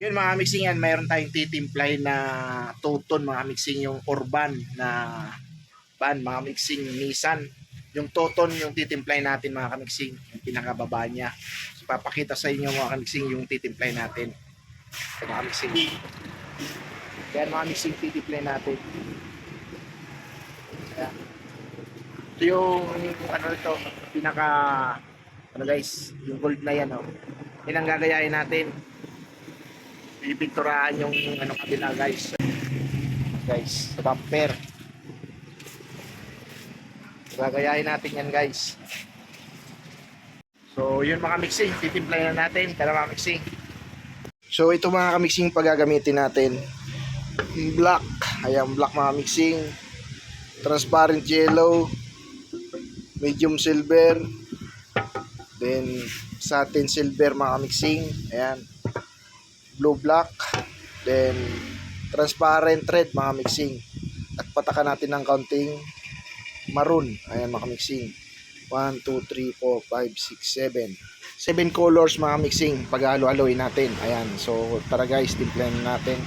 Yun mga mixing yan, mayroon tayong titimplay na tuton mga mixing yung urban na ban mga mixing Nissan. Yung tuton yung titimplay natin mga kamixing, yung pinakababa niya. So, papakita sa inyo mga kamixing yung titimplay natin. So, mga mixing. Yan mga mixing titimplay natin. Ayan. Ito yung ano ito, pinaka ano guys, yung gold na yan oh. Yan ang gagayahin natin pipinturahan yung ano kabila guys. Guys sa bumper. Gagayahin natin yan guys. So yun mga mixing titimplay na natin. Tara mga mixing. So ito mga kamixing pagagamitin natin. Black. Ayan black mga mixing. Transparent yellow. Medium silver. Then satin silver mga mixing. Ayan blue black then transparent red mga mixing. At patakan natin ng kaunting maroon. Ayan mga mixing. 1, 2, 3, 4, 5, 6, 7 7 colors mga mixing. Paghalo-haloin natin. Ayan so tara guys timplahan na natin.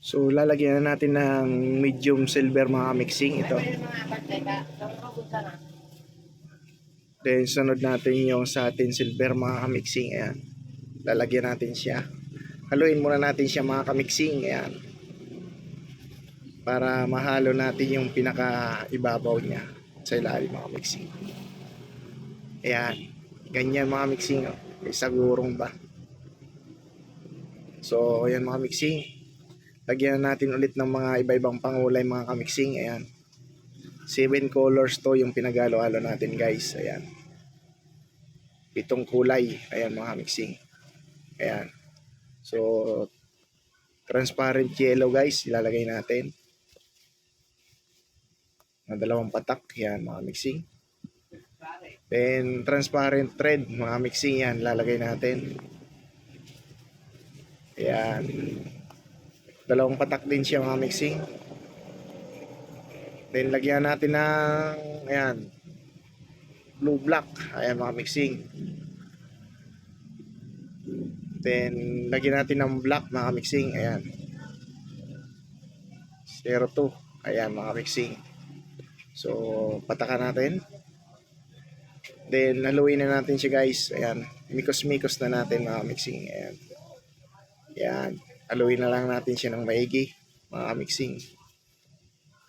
So lalagyan na natin ng medium silver mga mixing. Ito. Then sunod natin yung satin silver mga mixing. Ayan lalagyan natin siya. Haluin muna natin siya mga kamixing ayan. Para mahalo natin yung pinaka ibabaw niya sa ilalim mga mixing ayan. Ganyan mga mixing oh. may sagurong ba? So ayan mga mixing lagyan natin ulit ng mga iba-ibang pangulay mga kamixing ayan. 7 colors to yung pinagalo-halo natin guys. Ayan. Pitong kulay. Ayan mga mixing Ayan. So, transparent yellow guys, ilalagay natin. Na dalawang patak, yan mga mixing. Then, transparent red, mga mixing yan, lalagay natin. Ayan. Dalawang patak din siya mga mixing. Then, lagyan natin ng, ayan, blue black. Ayan mga mixing. Then, lagyan natin ng black mga mixing. Ayan. 02. Ayan mga mixing. So, patakan natin. Then, haluin na natin siya guys. Ayan. Mikos-mikos na natin mga mixing. Ayan. Ayan. Haluin na lang natin siya ng maigi. Mga mixing.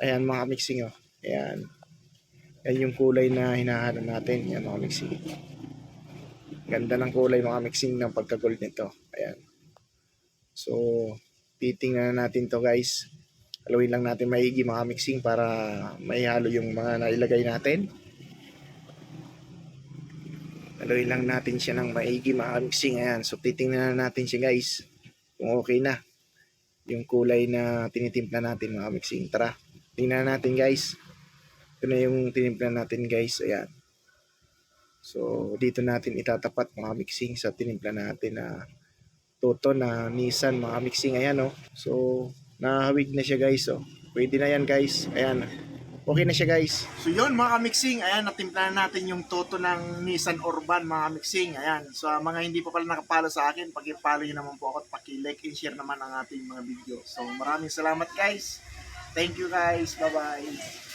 Ayan mga mixing oh. Ayan. Yan yung kulay na hinahanap natin. Yan mga mixing. Ganda ng kulay mga mixing ng pagka-gold nito. Ayan. So, titingnan natin to guys. Haluin lang natin maigi mga mixing para maihalo yung mga nailagay natin. Haluin lang natin siya ng maigi mga mixing. Ayan. So, titingnan na natin siya guys. Kung okay na. Yung kulay na tinitimpla natin mga mixing. Tara. Tingnan natin guys. Ito na yung tinimpla natin guys. Ayan. So, dito natin itatapat mga mixing sa tinimpla natin na toto na Nissan mga mixing. Ayan, oh. So, nahawig na siya guys, oh. Pwede na yan guys. Ayan. Okay na siya guys. So, yun mga mixing. Ayan, natimpla na natin yung toto ng Nissan Urban mga mixing. Ayan. So, mga hindi pa pala nakapalo sa akin, pag-follow nyo naman po ako at paki-like and share naman ang ating mga video. So, maraming salamat guys. Thank you guys. Bye-bye.